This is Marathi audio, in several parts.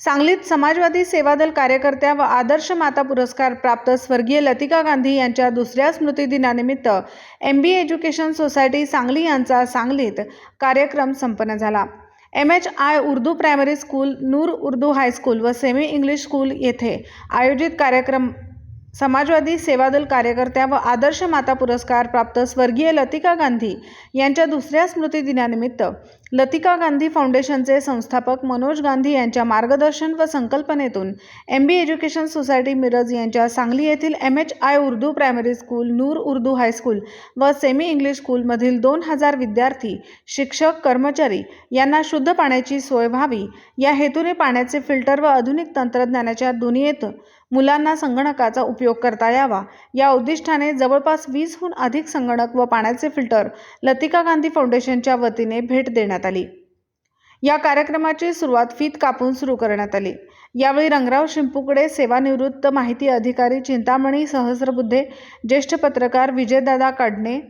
सांगलीत समाजवादी सेवादल कार्यकर्त्या व आदर्श माता पुरस्कार प्राप्त स्वर्गीय लतिका गांधी यांच्या दुसऱ्या स्मृतिदिनानिमित्त M B education society Sangli यांचा सांगलीत कार्यक्रम संपन्न झाला. M H I Urdu primary school Noor Urdu high school व सेमी इंग्लिश स्कूल येथे आयोजित कार्यक्रम समाजवादी सेवादल कार्यकर्त्या व आदर्श माता पुरस्कार प्राप्त स्वर्गीय लतिका गांधी यांच्या दुसऱ्या स्मृतिदिनानिमित्त लतिका गांधी फाउंडेशनचे संस्थापक मनोज गांधी यांच्या मार्गदर्शन व संकल्पनेतून M B education society Miraj यांच्या सांगली येथील M H I Urdu primary school Noor Urdu high school व सेमी इंग्लिश स्कूलमधील दोन हजार विद्यार्थी शिक्षक कर्मचारी यांना शुद्ध पाण्याची सोय व्हावी. या हेतूने पाण्याचे फिल्टर व आधुनिक तंत्रज्ञानाच्या दुनियेत मुलांना संगणकाचा उपयोग करता यावा. या उद्दिष्टाने जवळपास वीसहून अधिक संगणक व पाण्याचे फिल्टर लतिका गांधी फाउंडेशनच्या वतीने भेट देण्यात आली. या कार्यक्रमाची सुरुवात फीत कापून सुरू करण्यात आली. यावेळी रंगराव शिंपुकडे सेवानिवृत्त माहिती अधिकारी चिंतामणी सहस्रबुद्धे ज्येष्ठ पत्रकार विजयदादा काढणे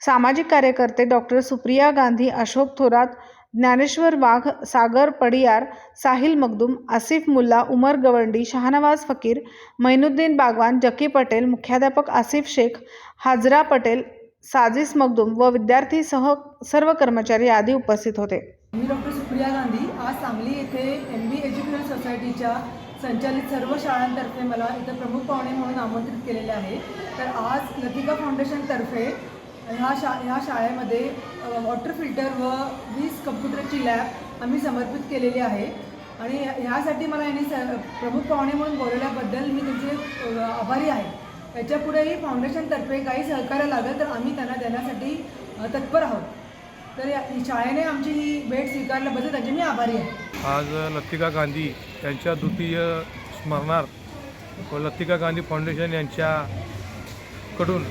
सामाजिक कार्यकर्ते डॉक्टर सुप्रिया गांधी अशोक थोरात ज्ञानेश्वर वाघ सागर पडियार साहिल मगदूम आसिफ मुल्ला उमर गवंडी शहानवाज फकीर मैनुद्दीन बागवान जकी पटेल मुख्याध्यापक आसिफ शेख हाजरा पटेल साजिस मगदूम व विद्यार्थीसह सर्व कर्मचारी आदी उपस्थित होते. मी डॉक्टर सुप्रिया गांधी आज सांगली येथे एम बी एज्युकेशन सोसायटीच्या संचालित सर्व शाळांतर्फे मला इथं प्रमुख पाहुणे म्हणून आमंत्रित केलेले आहे. तर आज लतिका फाउंडेशनतर्फे ह्या शा ह्या शाळेमध्ये वॉटर फिल्टर व वीज कम्प्युटरची लॅब आम्ही समर्पित केलेली आहे. आणि ह्यासाठी मला यांनी स प्रमुख पाहुणे म्हणून बोलवल्याबद्दल मी त्यांचे आभारी आहे. याच्यापुढेही फाउंडेशनतर्फे काही सहकार्य लागेल तर आम्ही त्यांना देण्यासाठी तत्पर आहोत. तर या शाळेने आमची ही भेट स्वीकारल्याबद्दल त्याचे मी आभारी आहे. आज लतिका गांधी यांच्या द्वितीय स्मरणार्थ व लतिका गांधी फाउंडेशन यांच्याकडून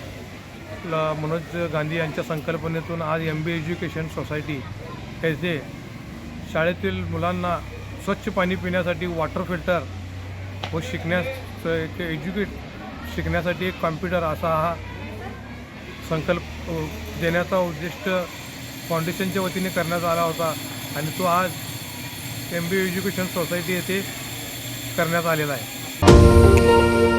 ला मनोज गांधी यांच्या संकल्पनेतून आज एम बी एज्युकेशन सोसायटी येथे शाळेतील मुलांना स्वच्छ पाणी पिण्यासाठी वॉटर फिल्टर व शिकण्यास एक एज्युकेट शिकण्यासाठी एक कॉम्प्युटर असा हा संकल्प देण्याचा उद्दिष्ट फाउंडेशनच्या वतीने करण्यात आला होता आणि तो आज एम बी एज्युकेशन सोसायटी येथे करण्यात आलेला आहे.